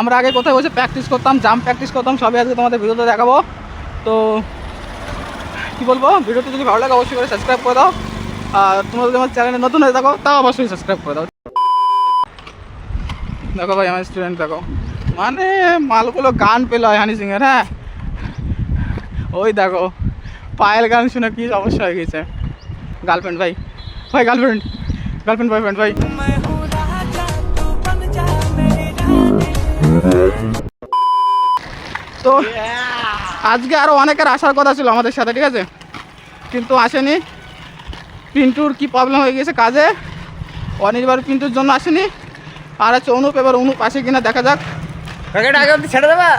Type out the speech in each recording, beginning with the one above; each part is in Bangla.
আমরা আগে কোথায় বসে প্র্যাকটিস করতাম জাম্প প্র্যাকটিস করতাম, সবই আজকে তোমাদের ভিডিওতে দেখাবো। তো, কি বলব? ভিডিওটি যদি ভালো লাগে, অবশ্যই করে সাবস্ক্রাইব করে দাও। আর তোমরা যদি আমার চ্যানেলে নতুন হয়ে থাকো, তাও অবশ্যই সাবস্ক্রাইব করে দাও। দেখো ভাই, আমার স্টুডেন্ট দেখো। মানে মালগুলো গান পেল হানি সিংয়ের হ্যাঁ? ওই দেখো, পায়েল গান শুনে কি সমস্যা হয়ে গেছে। গার্লফ্রেন্ড ভাই ভাই গার্লফ্রেন্ড গার্লফ্রেন্ড বয়ফ্রেন্ড ভাই। আজকে আরও অনেকের আসার কথা ছিল আমাদের সাথে ঠিক আছে কিন্তু আসেনি পিন্টুর কি প্রবলেম হয়ে গেছে কাজে অনির্বার পিন্টুর জন্য আসেনি আর আছে অনুপ এবার অনুপ আসে কিনা দেখা যাক প্যাকেট আগে অব্দি ছেড়ে দেবা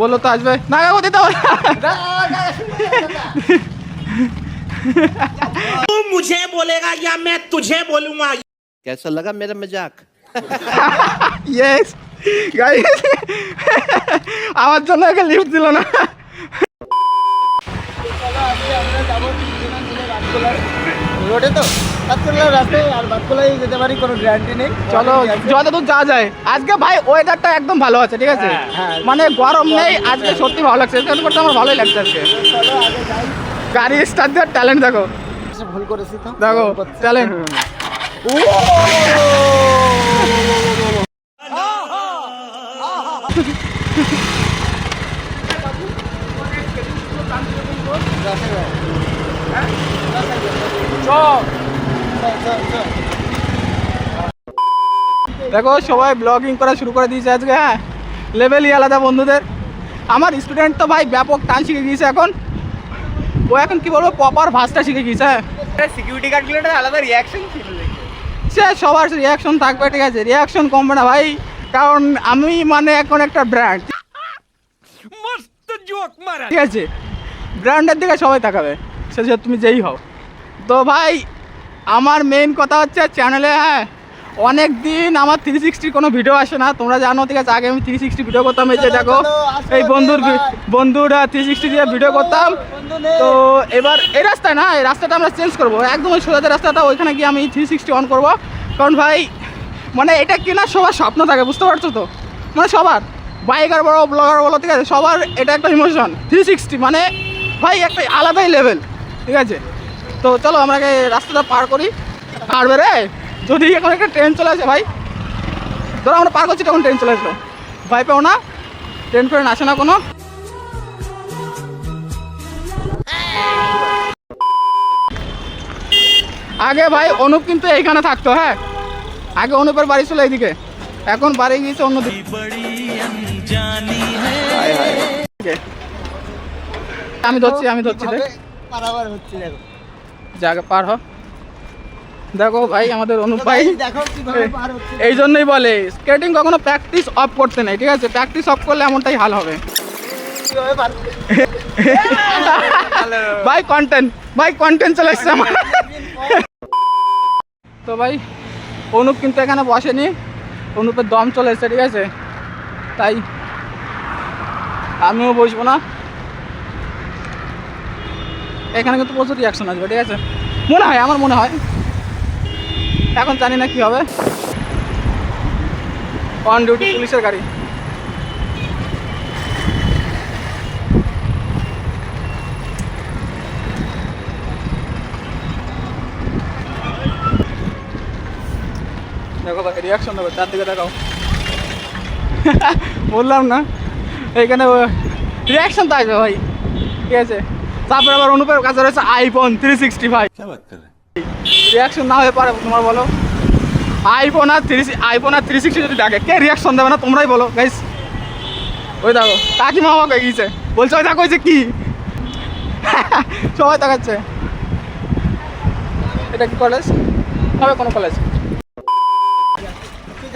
বললো তো আসবে না কাকু দিতে হবে तू मुझे बोलेगा या मैं तुझे बोलूंगा कैसा लगा मेरा मजाक ইয়েস আমার জন্য একে লিফট দিল না। রোডে তো? রাস্তায় আর যেতে পারি কোনো গ্যারান্টি নেই। চলো যতদূর যাওয়া যায়। আজকে ভাই ওয়েদারটা একদম ভালো আছে ঠিক আছে? হ্যাঁ, হ্যাঁ। মানে গরম নেই আজকে সত্যি ভালো লাগছে। করতে আমার ভালোই লাগছে আজকে। চলো আগে যাই। গাড়ি স্টার্ট দেওয়ার ট্যালেন্ট দেখো। ভুল করেছি তো? দেখো ট্যালেন্ট দেখো সবাই ব্লগিং করা শুরু করে দিয়েছে আজকে হ্যাঁ? লেভেলই আলাদা বন্ধুদের। আমার স্টুডেন্ট তো ভাই ব্যাপক টান শিখে গিয়েছে এখন। ও এখন কি বলব প্রপার ভাষটা শিখে গিয়েছে হ্যাঁ? সিকিউরিটি আলাদা রিয়াকশন ছিল সে সবার রিয়াকশন থাকবে ঠিক আছে? রিয়াকশন কমবে না ভাই। কারণ আমি মানে এখন একটা ব্র্যান্ড ঠিক আছে ব্র্যান্ডের দিকে সবাই তাকাবে, সে তুমি যেই হও। তো ভাই, আমার মেইন কথা হচ্ছে চ্যানেলে হ্যাঁ অনেক দিন আমার থ্রি সিক্সটির কোনো ভিডিও আসে না। তোমরা জানো, ঠিক আছে, আগে আমি থ্রি সিক্সটি ভিডিও করতাম, এই যে দেখো, এই বন্ধুর বন্ধুর থ্রি সিক্সটি দিয়ে ভিডিও করতাম। তো এবার এই রাস্তায় না, এই রাস্তাটা আমরা চেঞ্জ করব। একদম ওই সোজা যে রাস্তাটা, ওইখানে গিয়ে আমি থ্রি সিক্সটি অন করব। কারণ ভাই মানে এটা কেনার সবার স্বপ্ন থাকে, বুঝতে পারছ তো? মানে সবার। বাইকার বড় ব্লগার বলো, ঠিক আছে, সবার এটা একটা ইমোশন থ্রি সিক্সটি মানে ভাই, একটা আলাদাই লেভেল ঠিক আছে? তো চলো, আমরা রাস্তাটা পার করি পারবে রে যদি এখন একটা ট্রেন চলে আসে ভাই, ধরো আমরা পার করছি, তখন ট্রেন চলে আসলো। ভয় পাও না ট্রেন ফ্রেন আসে না কোনো। আগে ভাই, অনুপ কিন্তু এইখানে থাকতো হ্যাঁ? আগে অনুপের বাড়ি ছিল এইদিকে। এখন বাড়ি গিয়েছে হায়। আমি ধরছি আমি ধরছি, দেখ। জায়গা পার হ। দেখো ভাই, আমাদের অনুপ ভাই। এই জন্যই বলে স্কেটিং কখনো প্র্যাকটিস অফ করতে নেই, ঠিক আছে? প্র্যাকটিস অফ করলে এমনটাই হাল হবে। ভাই কন্টেন্ট ভাই কন্টেন্ট চলে এসছে আমার। তো ভাই, অনুপ কিন্তু এখানে বসেনি। অনুপের দম চলে এসেছে, ঠিক আছে? তাই আমিও বসবো না। এখানে কিন্তু প্রচুর রিয়াকশন আসবে, ঠিক আছে? মনে হয়, আমার মনে হয়। এখন জানি না কি হবে। অন ডিউটি পুলিশের গাড়ি। দেখো ভাই রিয়াকশন দেবে তার দিকে দেখাও। বললাম না এইখানে রিয়াকশন তো আসবে ভাই। ঠিক আছে তারপরে আবার অনুপের কাছে রয়েছে iPhone three sixty five reaction না হয়ে পারে তোমার বলো। আইফোন আর থ্রি আইফোন আর থ্রি সিক্সটি যদি ডাকে কে রিয়াকশন দেবে না তোমরাই বলো গাইস ওই দেখো কাকিমা আমাকে গিয়েছে। বলছে ওই দেখো যে কি? সবাই দেখাচ্ছে এটা কি কলেজ হবে কোনো কলেজ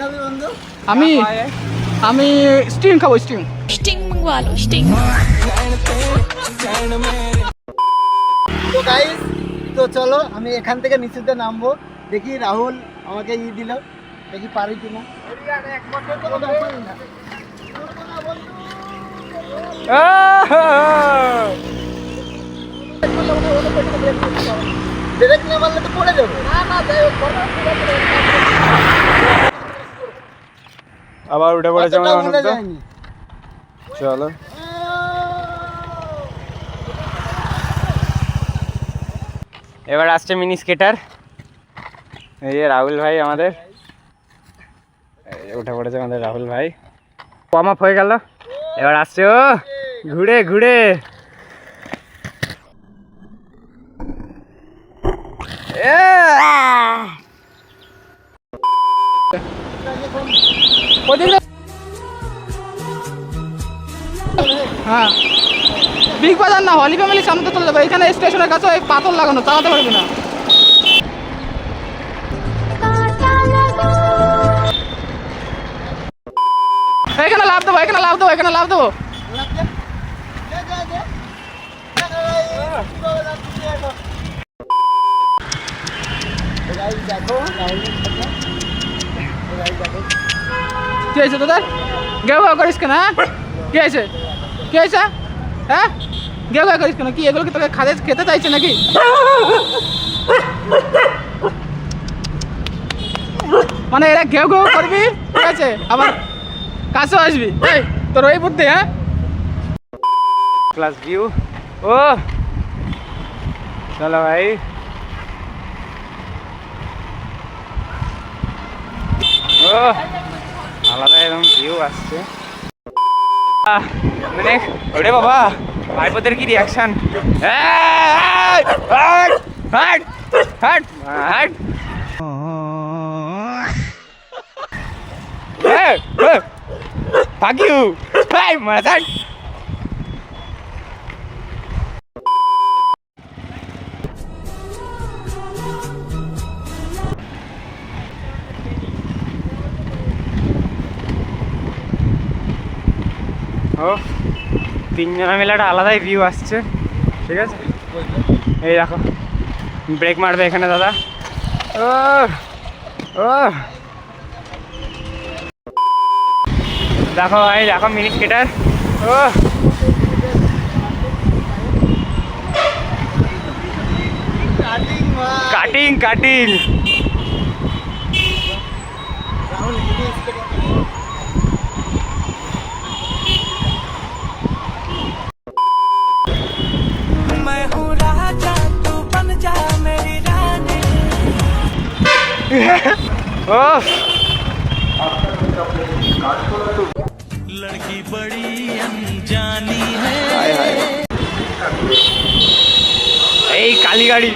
বন্ধু? আমি আমি স্টিং খাব স্টিং স্টিং মঙ্গালো স্টিং তো গাইস তো চলো আমি এখান থেকে নিচেতে নামবো। দেখি রাহুল আমাকে ই দিল। দেখি পারি কিনা। ব্রেক না মারলে তো পড়ে যাবে। না না যাই হোক আবার উঠে পড়েছে আমাদের অনুপ চলো। এবার আসছে মিনি স্কেটার। এই যে রাহুল ভাই আমাদের। উঠে পড়েছে আমাদের রাহুল ভাই। ওয়ার্ম আপ হয়ে গেল। এবার আসছে ও। ঘুরে ঘুরে। এ! হ্যাঁ। বিগ বাজার না হলি ফ্যামিলি সামনে চলে যাবে এখানে স্টেশনের কাছে ওই পাথর লাগানো, চালাতে পারবি না। এখানে লাভ দেবো, এখানে লাভ দেবো, এখানে লাভ দেবো দেখো রাহুলের সাথে গাইস দেখো কি হয়েছে তোদের? গেউ গেউ করিস কেন হ্যাঁ? কি হয়েছে? কি হয়েছে? হ্যাঁ? গেউ গেউ করিস কেন? কি, এগুলো কি তোকে খাতে খেতে চাইছে নাকি? মানে এরা ঘেউ ঘেউ করবি? ঠিক আছে, আবার কাছেও আসবি। এই, তোর ওই বুদ্ধি হ্যাঁ? Class view. ও চলো ভাই। ও। আলাদা এরকম ভিউ আসছে। মানে ওরে বাবা ভাইপোদের কি রিয়াকশন Fuck you! Hey, ও তিনজনা মিলে একটা আলাদাই ভিউ আসছে, ঠিক আছে? এই দেখো ব্রেক মারবে এখানে দাদা। ও ও দেখো ভাই দেখো মিনি স্কেটার ও কাটিং কাটিং चुकी है बस लड़की बड़ी अनजानी है। हाय हाय। ए काली गाड़ी।